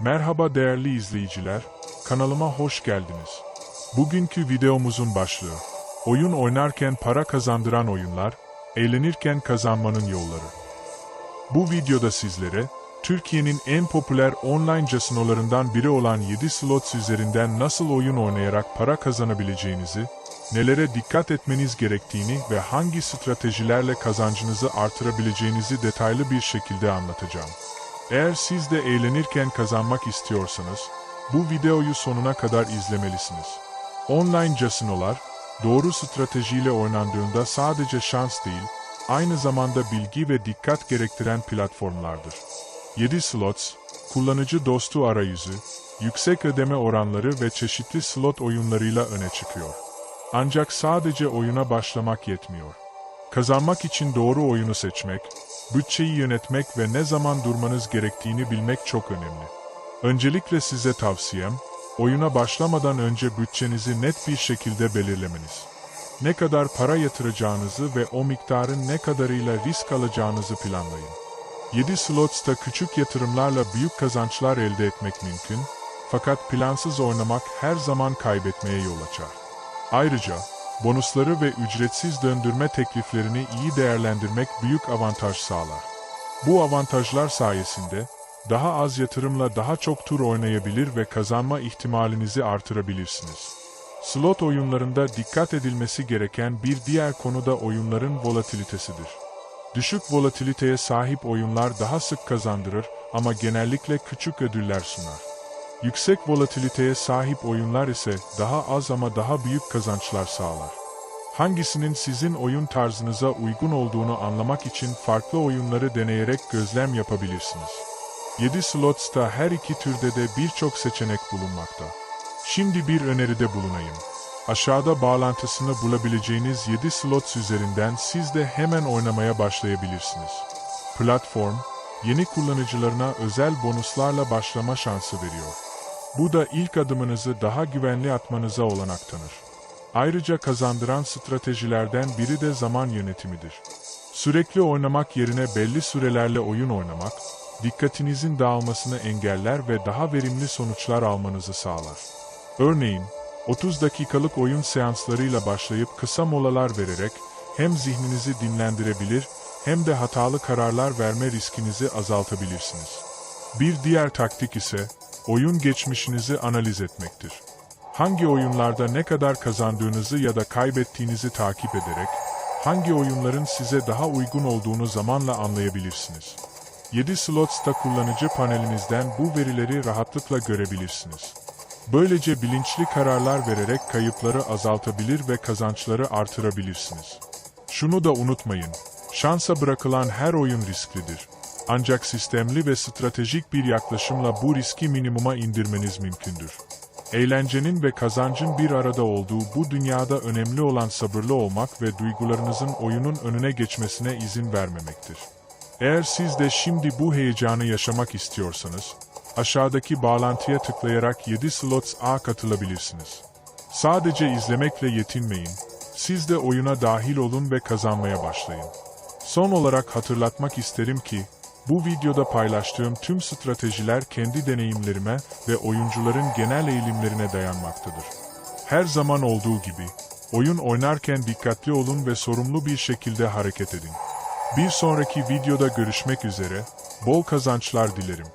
Merhaba değerli izleyiciler, kanalıma hoş geldiniz. Bugünkü videomuzun başlığı, oyun oynarken para kazandıran oyunlar, eğlenirken kazanmanın yolları. Bu videoda sizlere, Türkiye'nin en popüler online casinolarından biri olan 7 slots üzerinden nasıl oyun oynayarak para kazanabileceğinizi, nelere dikkat etmeniz gerektiğini ve hangi stratejilerle kazancınızı artırabileceğinizi detaylı bir şekilde anlatacağım. Eğer siz de eğlenirken kazanmak istiyorsanız, bu videoyu sonuna kadar izlemelisiniz. Online casinolar, doğru stratejiyle oynandığında sadece şans değil, aynı zamanda bilgi ve dikkat gerektiren platformlardır. 7 slots, kullanıcı dostu arayüzü, yüksek ödeme oranları ve çeşitli slot oyunlarıyla öne çıkıyor. Ancak sadece oyuna başlamak yetmiyor. Kazanmak için doğru oyunu seçmek, bütçeyi yönetmek ve ne zaman durmanız gerektiğini bilmek çok önemli. Öncelikle size tavsiyem, oyuna başlamadan önce bütçenizi net bir şekilde belirlemeniz. Ne kadar para yatıracağınızı ve o miktarın ne kadarıyla risk alacağınızı planlayın. 7 slots'ta küçük yatırımlarla büyük kazançlar elde etmek mümkün, fakat plansız oynamak her zaman kaybetmeye yol açar. Ayrıca, bonusları ve ücretsiz döndürme tekliflerini iyi değerlendirmek büyük avantaj sağlar. Bu avantajlar sayesinde, daha az yatırımla daha çok tur oynayabilir ve kazanma ihtimalinizi artırabilirsiniz. Slot oyunlarında dikkat edilmesi gereken bir diğer konu da oyunların volatilitesidir. Düşük volatiliteye sahip oyunlar daha sık kazandırır ama genellikle küçük ödüller sunar. Yüksek volatiliteye sahip oyunlar ise daha az ama daha büyük kazançlar sağlar. Hangisinin sizin oyun tarzınıza uygun olduğunu anlamak için farklı oyunları deneyerek gözlem yapabilirsiniz. 7 slots'ta her iki türde de birçok seçenek bulunmakta. Şimdi bir öneride bulunayım. Aşağıda bağlantısını bulabileceğiniz 7 slots üzerinden siz de hemen oynamaya başlayabilirsiniz. Platform, yeni kullanıcılarına özel bonuslarla başlama şansı veriyor. Bu da ilk adımınızı daha güvenli atmanıza olanak tanır. Ayrıca kazandıran stratejilerden biri de zaman yönetimidir. Sürekli oynamak yerine belli sürelerle oyun oynamak, dikkatinizin dağılmasını engeller ve daha verimli sonuçlar almanızı sağlar. Örneğin, 30 dakikalık oyun seanslarıyla başlayıp kısa molalar vererek hem zihninizi dinlendirebilir hem de hatalı kararlar verme riskinizi azaltabilirsiniz. Bir diğer taktik ise oyun geçmişinizi analiz etmektir. Hangi oyunlarda ne kadar kazandığınızı ya da kaybettiğinizi takip ederek hangi oyunların size daha uygun olduğunu zamanla anlayabilirsiniz. 7 slots'ta kullanıcı panelinizden bu verileri rahatlıkla görebilirsiniz. Böylece bilinçli kararlar vererek kayıpları azaltabilir ve kazançları artırabilirsiniz. Şunu da unutmayın, şansa bırakılan her oyun risklidir. Ancak sistemli ve stratejik bir yaklaşımla bu riski minimuma indirmeniz mümkündür. Eğlencenin ve kazancın bir arada olduğu bu dünyada önemli olan sabırlı olmak ve duygularınızın oyunun önüne geçmesine izin vermemektir. Eğer siz de şimdi bu heyecanı yaşamak istiyorsanız, aşağıdaki bağlantıya tıklayarak 7 Slots A katılabilirsiniz. Sadece izlemekle yetinmeyin, siz de oyuna dahil olun ve kazanmaya başlayın. Son olarak hatırlatmak isterim ki, bu videoda paylaştığım tüm stratejiler kendi deneyimlerime ve oyuncuların genel eğilimlerine dayanmaktadır. Her zaman olduğu gibi, oyun oynarken dikkatli olun ve sorumlu bir şekilde hareket edin. Bir sonraki videoda görüşmek üzere, bol kazançlar dilerim.